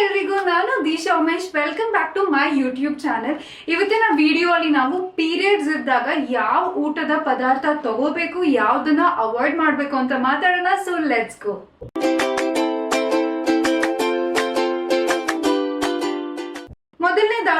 ಎಲ್ರಿಗೂ, ನಾನು Disha Umesh. Welcome back to my YouTube channel ಇವತ್ತಿನ ವಿಡಿಯೋ ಅಲ್ಲಿ ನಾವು ಪೀರಿಯಡ್ಸ್ ಇದ್ದಾಗ ಯಾವ ಊಟದ ಪದಾರ್ಥ ತಗೋಬೇಕು, ಯಾವ್ದನ್ನ ಅವಾಯ್ಡ್ ಮಾಡ್ಬೇಕು ಅಂತ ಮಾತಾಡೋಣ. ಸೊ ಲೆಟ್ಸ್ ಗೋ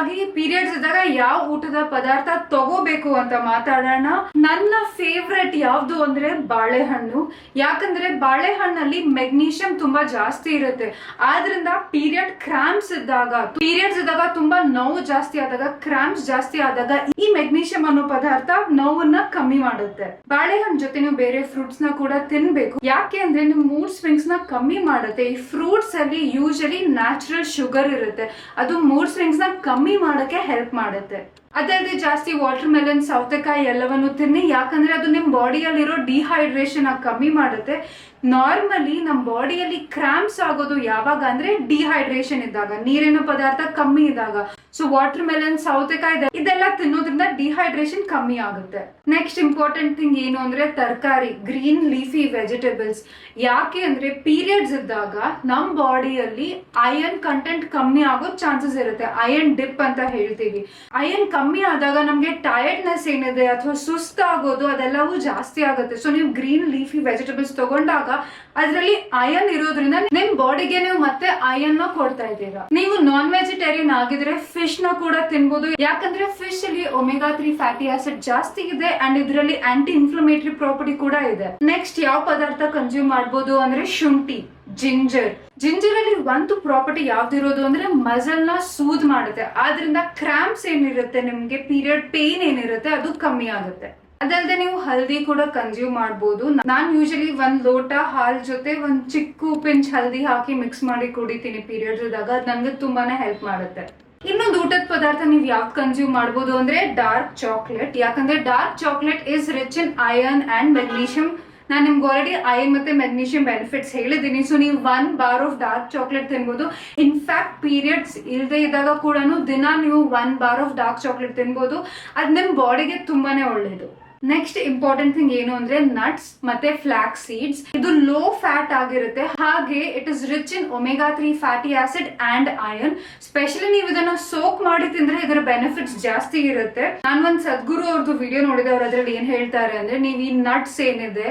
ಮೊದಲನೇದಾಗಿ ಪೀರಿಯಡ್ಸ್ ಇದ್ದಾಗ ಯಾವ ಊಟದ ಪದಾರ್ಥ ತಗೋಬೇಕು ಅಂತ ಮಾತಾಡೋಣ. ನನ್ನ ಫೇವ್ರೆಟ್ ಯಾವ್ದು ಅಂದ್ರೆ ಬಾಳೆಹಣ್ಣು. ಯಾಕಂದ್ರೆ ಬಾಳೆಹಣ್ಣಲ್ಲಿ ಮೆಗ್ನೀಷಿಯಂ ತುಂಬಾ ಜಾಸ್ತಿ ಇರುತ್ತೆ. ಆದ್ರಿಂದ ಪೀರಿಯಡ್ ಕ್ರಾಂಪ್ಸ್ ಇದ್ದಾಗ, ಪೀರಿಯಡ್ಸ್ ಇದ್ದಾಗ ತುಂಬಾ ನೋವು ಜಾಸ್ತಿ ಆದಾಗ ಕ್ರಾಂಪ್ಸ್ ಜಾಸ್ತಿ ಆದಾಗ ಈ ಮೆಗ್ನೀಷಿಯಂ ಅನ್ನೋ ಪದಾರ್ಥ ನೋವನ್ನ ಕಮ್ಮಿ ಮಾಡುತ್ತೆ. ಬಾಳೆಹಣ್ಣು ಜೊತೆ ನೀವು ಬೇರೆ ಫ್ರೂಟ್ಸ್ನ ಕೂಡ ತಿನ್ಬೇಕು. ಯಾಕೆ ಅಂದ್ರೆ ನಿಮ್ ಮೂಡ್ ಸ್ವಿಂಗ್ಸ್ನ ಕಮ್ಮಿ ಮಾಡುತ್ತೆ. ಈ ಫ್ರೂಟ್ಸ್ ಅಲ್ಲಿ ಯೂಶಲಿ ನ್ಯಾಚುರಲ್ ಶುಗರ್ ಇರುತ್ತೆ. ಅದು ಮೂಡ್ ಸ್ವಿಂಗ್ಸ್ನ ಕಮ್ಮಿ ಮಾಡಕ್ಕೆ ಹೆಲ್ಪ್ ಮಾಡುತ್ತೆ. ಅದಲ್ಲದೆ ಜಾಸ್ತಿ ವಾಟರ್ ಮೆಲನ್ ಸೌತೆಕಾಯಿ ಎಲ್ಲವನ್ನು ತಿನ್ನಿ. ಯಾಕಂದ್ರೆ ಅದು ನಿಮ್ ಬಾಡಿಯಲ್ಲಿರೋ ಡಿಹೈಡ್ರೇಷನ್ ಕಮ್ಮಿ ಮಾಡುತ್ತೆ. ನಾರ್ಮಲಿ ನಮ್ಮ ಬಾಡಿಯಲ್ಲಿ ಕ್ರಾಂಪ್ಸ್ ಆಗೋದು ಯಾವಾಗ ಅಂದ್ರೆ ಡಿಹೈಡ್ರೇಷನ್ ಇದ್ದಾಗ, ನೀರಿನ ಪದಾರ್ಥ ಕಮ್ಮಿ ಇದ್ದಾಗ. ಸೊ ವಾಟರ್ ಮೆಲನ್ ಸೌತೆಕಾಯಿ ಇದೆಲ್ಲ ತಿನ್ನೋದ್ರಿಂದ ಡಿಹೈಡ್ರೇಷನ್ ಕಮ್ಮಿ ಆಗುತ್ತೆ. ನೆಕ್ಸ್ಟ್ ಇಂಪಾರ್ಟೆಂಟ್ ಥಿಂಗ್ ಏನು ಅಂದ್ರೆ ತರಕಾರಿ ಗ್ರೀನ್ ಲೀಫಿ ವೆಜಿಟೇಬಲ್ಸ್ ಯಾಕೆ ಅಂದ್ರೆ ಪೀರಿಯಡ್ಸ್ ಇದ್ದಾಗ ನಮ್ ಬಾಡಿಯಲ್ಲಿ ಐರನ್ ಕಂಟೆಂಟ್ ಕಮ್ಮಿ ಆಗೋ ಚಾನ್ಸಸ್ ಇರುತ್ತೆ. ಐರನ್ ಡಿಪ್ ಅಂತ ಹೇಳ್ತೀವಿ. ಐರನ್ ಕಮ್ಮಿ ಆದಾಗ ನಮ್ಗೆ ಟಯರ್ಡ್ನೆಸ್ ಏನಿದೆ ಅಥವಾ ಸುಸ್ತಾಗೋದು ಅದೆಲ್ಲವೂ ಜಾಸ್ತಿ ಆಗುತ್ತೆ. ಸೊ ನೀವು ಗ್ರೀನ್ ಲೀಫಿ ವೆಜಿಟೇಬಲ್ಸ್ ತಗೊಂಡಾಗ ಅದರಲ್ಲಿ ಐರನ್ ಇರೋದ್ರಿಂದ ನಿಮ್ ಬಾಡಿಗೆ ನೀವು ಮತ್ತೆ ಐರನ್ ಕೊಡ್ತಾ ಇದ್ದೀರಾ. ನೀವು ನಾನ್ ವೆಜಿಟೇರಿಯನ್ ಆಗಿದ್ರೆ ಫಿಶ್ನ ಕೂಡ ತಿನ್ಬಹುದು ಯಾಕಂದ್ರೆ ಫಿಶ್ ಅಲ್ಲಿ ಒಮೆಗಾ ತ್ರೀ ಫ್ಯಾಟಿ ಆಸಿಡ್ ಜಾಸ್ತಿ ಇದೆ ಅಂಡ್ ಇದರಲ್ಲಿ ಆಂಟಿ ಇನ್ಫ್ಲಮೇಟರಿ ಪ್ರಾಪರ್ಟಿ ಕೂಡ ಇದೆ. ನೆಕ್ಸ್ಟ್ ಯಾವ ಪದಾರ್ಥ ಕನ್ಸ್ಯೂಮ್ ಮಾಡಬಹುದು ಅಂದ್ರೆ ಶುಂಠಿ ಜಿಂಜರ್ ಜಿಂಜರ್ ಅಲ್ಲಿ ಒಂದು ಪ್ರಾಪರ್ಟಿ ಯಾವ್ದಿರೋದು ಅಂದ್ರೆ ಮಸಲ್ನ ಸೂದ್ ಮಾಡುತ್ತೆ. ಆದ್ರಿಂದ ಕ್ರಾಂಪ್ಸ್ ಏನಿರುತ್ತೆ ನಿಮ್ಗೆ? ಪೀರಿಯಡ್ ಪೇನ್ ಏನಿರುತ್ತೆ? ಅದು ಕಮ್ಮಿ ಆಗುತ್ತೆ. ಅದಲ್ಲದೆ ನೀವು ಹಲ್ದಿ ಕೂಡ ಕನ್ಸ್ಯೂಮ್ ಮಾಡಬಹುದು ನಾನ್ ಯೂಶಲಿ ಒಂದ್ ಲೋಟ ಹಾಲ್ ಜೊತೆ ಒಂದ್ ಚಿಕ್ಕ ಪಿಂಚ್ ಹಲ್ದಿ ಹಾಕಿ ಮಿಕ್ಸ್ ಮಾಡಿ ಕುಡಿತೀನಿ. ಪೀರಿಯಡ್ಸ್ ಇದ್ದಾಗ ಅದ್ ನನಗೆ ತುಂಬಾನೇ ಹೆಲ್ಪ್ ಮಾಡುತ್ತೆ. ಇನ್ನೊಂದು ಊಟದ ಪದಾರ್ಥ ನೀವು ಯಾವ್ದು ಕನ್ಸ್ಯೂಮ್ ಮಾಡ್ಬೋದು ಅಂದ್ರೆ ಡಾರ್ಕ್ ಚಾಕ್ಲೇಟ್ ಯಾಕಂದ್ರೆ dark chocolate is rich in iron and magnesium ನಾನು ನಿಮ್ಗೆ ಆಲ್ರೆಡಿ ಐರನ್ ಮತ್ತೆ ಮೆಗ್ನೀಷಿಯಂ ಬೆನಿಫಿಟ್ಸ್ ಹೇಳಿದ್ದೀನಿ. ಸೊ ನೀವು one bar of dark chocolate ತಿನ್ಬೋದು. ಇನ್ಫ್ಯಾಕ್ಟ್ ಪೀರಿಯಡ್ಸ್ ಇಲ್ಲದೆ ಇದ್ದಾಗ ಕೂಡ ದಿನ ನೀವು one bar of dark chocolate ತಿನ್ಬೋದು. ಅದು ನಿಮ್ಮ ಬಾಡಿಗೆ ತುಂಬಾನೇ ಒಳ್ಳೇದು. ನೆಕ್ಸ್ಟ್ ಇಂಪಾರ್ಟೆಂಟ್ ಥಿಂಗ್ ಏನು ಅಂದ್ರೆ ನಟ್ಸ್ ಮತ್ತೆ ಫ್ಲಾಕ್ ಸೀಡ್ಸ್ ಇದು ಲೋ ಫ್ಯಾಟ್ ಆಗಿರುತ್ತೆ. ಹಾಗೆ it is rich in omega three fatty acid and iron specially ನೀವು ಇದನ್ನ ಸೋಕ್ ಮಾಡಿ ತಿಂದ್ರೆ ಇದರ ಬೆನಿಫಿಟ್ಸ್ ಜಾಸ್ತಿ ಇರುತ್ತೆ. ನಾನು ಒಂದ್ ಸದ್ಗುರು ಅವ್ರದ್ದು ವಿಡಿಯೋ ನೋಡಿದೆ, ಅವ್ರ ಅದ್ರಲ್ಲಿ ಏನ್ ಹೇಳ್ತಾರೆ ಅಂದ್ರೆ, ನೀವು ಈ ನಟ್ಸ್ ಏನಿದೆ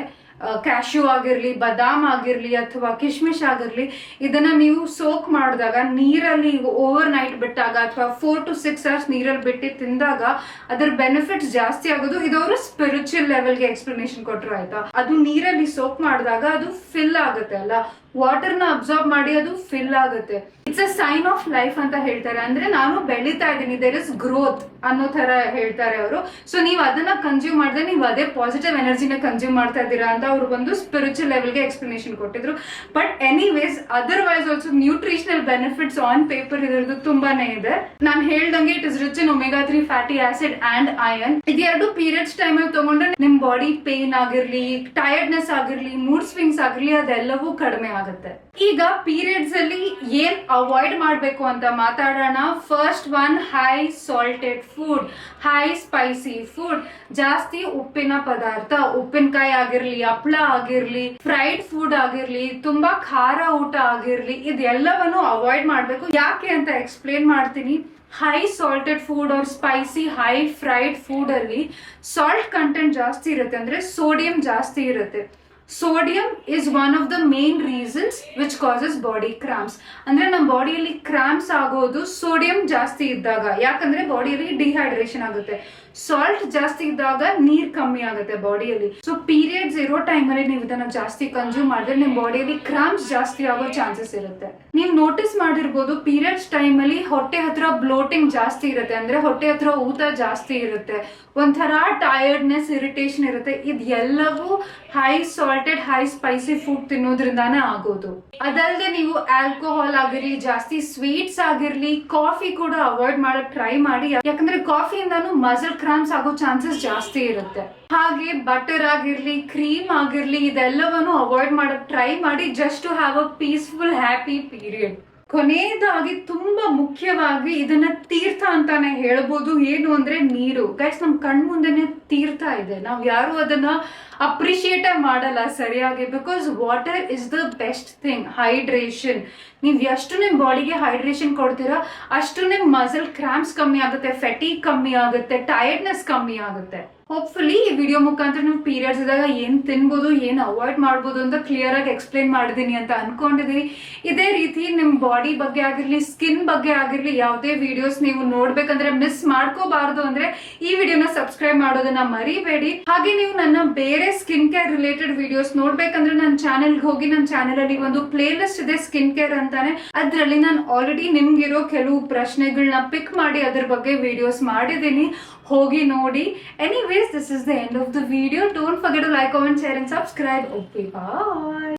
ಕ್ಯಾಶ್ಯೂ ಆಗಿರಲಿ, ಬದಾಮ್ ಆಗಿರಲಿ ಅಥವಾ ಕಿಶ್ಮಿಶ್ ಆಗಿರಲಿ, ಇದನ್ನ ನೀವು ಸೋಕ್ ಮಾಡಿದಾಗ ನೀರಲ್ಲಿ ಓವರ್ ನೈಟ್ ಬಿಟ್ಟಾಗ ಅಥವಾ ಫೋರ್ ಟು ಸಿಕ್ಸ್ ಅವರ್ಸ್ ನೀರಲ್ಲಿ ಬಿಟ್ಟು ತಿಂದಾಗ ಅದರ ಬೆನಿಫಿಟ್ಸ್ ಜಾಸ್ತಿ ಆಗೋದು. ಇದವರು ಸ್ಪಿರಿಚುವಲ್ ಲೆವೆಲ್ಗೆ ಎಕ್ಸ್ಪ್ಲನೇಷನ್ ಕೊಟ್ಟರು ಆಯ್ತಾ? ಅದು ನೀರಲ್ಲಿ ಸೋಕ್ ಮಾಡಿದಾಗ ಅದು ಫಿಲ್ ಆಗುತ್ತೆ ಅಲ್ಲ? ವಾಟರ್ನ ಅಬ್ಸಾರ್ಬ್ ಮಾಡಿ ಅದು ಫಿಲ್ ಆಗುತ್ತೆ. It's a sign of life ಅಂತ ಹೇಳ್ತಾರೆ. ಅಂದ್ರೆ ನಾನು ಬೆಳೀತಾ ಇದ್ದೀನಿ. ದೇರ್ ಇಸ್ ಗ್ರೋತ್ ಅನ್ನೋ ತರ ಹೇಳ್ತಾರೆ ಅವರು. ಸೊ ನೀವು ಅದನ್ನ ಕನ್ಸ್ಯೂಮ್ ಮಾಡಿದ್ರೆ ನೀವು ಅದೇ ಪಾಸಿಟಿವ್ ಎನರ್ಜಿನ ಕನ್ಸ್ಯೂಮ್ ಮಾಡ್ತಾ ಇದ್ದೀರಾ ಅಂತ ಅವ್ರು ಬಂದು ಸ್ಪಿರಿಚುವಲ್ ಲೆವೆಲ್ಗೆ ಎಕ್ಸ್ಪ್ಲನೇಷನ್ ಕೊಟ್ಟಿದ್ರು. But anyways otherwise also nutritional benefits on paper ಇರೋದು ತುಂಬಾನೇ ಇದೆ. ನಾನು ಹೇಳ್ದಂಗೆ it is rich in omega three fatty acid and iron ಇದೆರಡು ಪೀರಿಯಡ್ಸ್ ಟೈಮ್ ಅಲ್ಲಿ ತಗೊಂಡ್ರೆ ನಿಮ್ ಬಾಡಿ ಪೇನ್ ಆಗಿರ್ಲಿ ಟಯರ್ಡ್ನೆಸ್ ಆಗಿರ್ಲಿ ಮೂಡ್ ಸ್ವಿಂಗ್ಸ್ ಆಗಿರ್ಲಿ, ಅದೆಲ್ಲವೂ ಕಡಿಮೆ ಆಗುತ್ತೆ. ಈಗ ಪೀರಿಯಡ್ಸ್ ಅಲ್ಲಿ ಏನ್ ಅವಾಯ್ಡ್ ಮಾಡ್ಬೇಕು ಅಂತ ಮಾತಾಡೋಣ. First one high salted food high spicy food ಜಾಸ್ತಿ ಉಪ್ಪಿನ ಪದಾರ್ಥ, ಉಪ್ಪಿನಕಾಯಿ ಆಗಿರ್ಲಿ, ಹಪ್ಳ ಆಗಿರ್ಲಿ ಫ್ರೈಡ್ ಫುಡ್ ಆಗಿರ್ಲಿ, ತುಂಬಾ ಖಾರ ಊಟ ಆಗಿರ್ಲಿ, ಇದೆಲ್ಲವನ್ನು ಅವಾಯ್ಡ್ ಮಾಡ್ಬೇಕು. ಯಾಕೆ ಅಂತ ಎಕ್ಸ್ಪ್ಲೇನ್ ಮಾಡ್ತೀನಿ. High salted food or spicy high fried food ಅಲ್ಲಿ ಸಾಲ್ಟ್ ಕಂಟೆಂಟ್ ಜಾಸ್ತಿ ಇರುತ್ತೆ. ಅಂದ್ರೆ ಸೋಡಿಯಂ ಜಾಸ್ತಿ ಇರುತ್ತೆ. Sodium is one of the main reasons which causes body cramps ಅಂದ್ರೆ ನಮ್ಮ ಬಾಡಿಯಲ್ಲಿ ಕ್ರಾಂಪ್ಸ್ ಆಗೋದು ಸೋಡಿಯಂ ಜಾಸ್ತಿ ಇದ್ದಾಗ. ಯಾಕಂದ್ರೆ ಬಾಡಿಯಲ್ಲಿ ಡಿಹೈಡ್ರೇಷನ್ ಆಗುತ್ತೆ. ಸಾಲ್ಟ್ ಜಾಸ್ತಿ ಇದ್ದಾಗ ನೀರ್ ಕಮ್ಮಿ ಆಗುತ್ತೆ ಬಾಡಿಯಲ್ಲಿ ಸೊ ಪೀರಿಯಡ್ಸ್ ಇರೋ ಟೈಮಲ್ಲಿ ನೀವು ಇದನ್ನ ಜಾಸ್ತಿ ಕನ್ಸ್ಯೂಮ್ ಮಾಡಿದ್ರೆ ನಿಮ್ಮ ಬಾಡಿಯಲ್ಲಿ ಕ್ರಾಂಪ್ಸ್ ಜಾಸ್ತಿ ಆಗೋ ಚಾನ್ಸಸ್ ಇರುತ್ತೆ. ನೀವು ನೋಟಿಸ್ ಮಾಡಿರ್ಬೋದು ಪೀರಿಯಡ್ಸ್ ಟೈಮಲ್ಲಿ ಹೊಟ್ಟೆ ಹತ್ರ ಬ್ಲೋಟಿಂಗ್ ಜಾಸ್ತಿ ಇರುತ್ತೆ ಅಂದ್ರೆ ಹೊಟ್ಟೆ ಹತ್ರ ಊತ ಜಾಸ್ತಿ ಇರುತ್ತೆ. ಒಂಥರ ಟಯರ್ಡ್ನೆಸ್ ಇರಿಟೇಷನ್ ಇರುತ್ತೆ. ಇದೆಲ್ಲವೂ high salted high spicy food ತಿನ್ನೋದ್ರಿಂದಾನೇ ಆಗೋದು. ಅದಲ್ಲದೆ ನೀವು ಆಲ್ಕೋಹಾಲ್ ಆಗಿರ್ಲಿ, ಜಾಸ್ತಿ ಸ್ವೀಟ್ಸ್ ಆಗಿರ್ಲಿ ಕಾಫಿ ಕೂಡ ಅವಾಯ್ಡ್ ಮಾಡಕ್ ಟ್ರೈ ಮಾಡಿ. ಯಾಕಂದ್ರೆ ಕಾಫಿಯಿಂದಾನು ಮಸಲ್ ಕ್ರಾಂಪ್ಸ್ ಆಗೋ ಚಾನ್ಸಸ್ ಜಾಸ್ತಿ ಇರುತ್ತೆ. ಹಾಗೆ ಬಟರ್ ಆಗಿರ್ಲಿ, ಕ್ರೀಮ್ ಆಗಿರ್ಲಿ, ಇದೆಲ್ಲವನ್ನು ಅವಾಯ್ಡ್ ಮಾಡಕ್ ಟ್ರೈ ಮಾಡಿ just to have a peaceful happy period ಕೊನೆಯದಾಗಿ ತುಂಬಾ ಮುಖ್ಯವಾಗಿ ಇದನ್ನ ತೀರ್ಥ ಅಂತಾನೆ ಹೇಳ್ಬೋದು. ಏನು ಅಂದ್ರೆ ನೀರು. ಗೈಸ್ ನಮ್ ಕಣ್ ಮುಂದೆನೆ ತೀರ್ಥ ಇದೆ. ನಾವ್ ಯಾರು ಅದನ್ನ ಅಪ್ರಿಶಿಯೇಟ ಮಾಡಲ್ಲ ಸರಿಯಾಗಿ. Because water is the best thing hydration ನೀವ್ ಎಷ್ಟು ನಿಮ್ ಬಾಡಿಗೆ ಹೈಡ್ರೇಷನ್ ಕೊಡ್ತೀರಾ ಅಷ್ಟು ನಿಮ್ ಮಸಲ್ ಕ್ರಾಂಪ್ಸ್ ಕಮ್ಮಿ ಆಗುತ್ತೆ ಫೆಟಿ ಕಮ್ಮಿ ಆಗುತ್ತೆ ಟಯರ್ಡ್ನೆಸ್ ಕಮ್ಮಿ ಆಗುತ್ತೆ. ಹೋಪ್ಫುಲಿ ಈ ವಿಡಿಯೋ ಮುಖಾಂತರ ನೀವು ಪೀರಿಯಡ್ಸ್ ಇದ್ದಾಗ ಏನ್ ತಿನ್ಬೋದು, ಏನ್ ಅವಾಯ್ಡ್ ಮಾಡ್ಬೋದು ಅಂತ ಕ್ಲಿಯರ್ ಆಗಿ ಎಕ್ಸ್ಪ್ಲೈನ್ ಮಾಡಿದೀನಿ ಅಂತ ಅನ್ಕೊಂಡಿದೀನಿ ಇದೇ ರೀತಿ ನಿಮ್ ಬಾಡಿ ಬಗ್ಗೆ ಆಗಿರ್ಲಿ ಸ್ಕಿನ್ ಬಗ್ಗೆ ಆಗಿರ್ಲಿ, ಯಾವುದೇ ವಿಡಿಯೋಸ್ ನೀವು ನೋಡ್ಬೇಕಂದ್ರೆ ಮಿಸ್ ಮಾಡ್ಕೋಬಾರ್ದು ಅಂದ್ರೆ ಈ ವಿಡಿಯೋನ ಸಬ್ಸ್ಕ್ರೈಬ್ ಮಾಡೋದನ್ನ ಮರಿಬೇಡಿ. ಹಾಗೆ ನೀವು ನನ್ನ ಬೇರೆ ಸ್ಕಿನ್ ಕೇರ್ ರಿಲೇಟೆಡ್ ವಿಡಿಯೋಸ್ ನೋಡ್ಬೇಕಂದ್ರೆ ನನ್ನ ಚಾನೆಲ್ಗೆ ಹೋಗಿ ನನ್ನ ಚಾನೆಲ್ ಅಲ್ಲಿ ಒಂದು ಪ್ಲೇಲಿಸ್ಟ್ ಇದೆ ಸ್ಕಿನ್ ಕೇರ್ ಅಂತಾನೆ. ಅದ್ರಲ್ಲಿ ನಾನು ಆಲ್ರೆಡಿ ನಿಮ್ಗಿರೋ ಕೆಲವು ಪ್ರಶ್ನೆಗಳನ್ನ ಪಿಕ್ ಮಾಡಿ, ಅದ್ರ ಬಗ್ಗೆ ವಿಡಿಯೋಸ್ ಮಾಡಿದ್ದೀನಿ ಹೋಗಿ ನೋಡಿ. Anyways this is the end of the video don't forget to like comment share and subscribe okay bye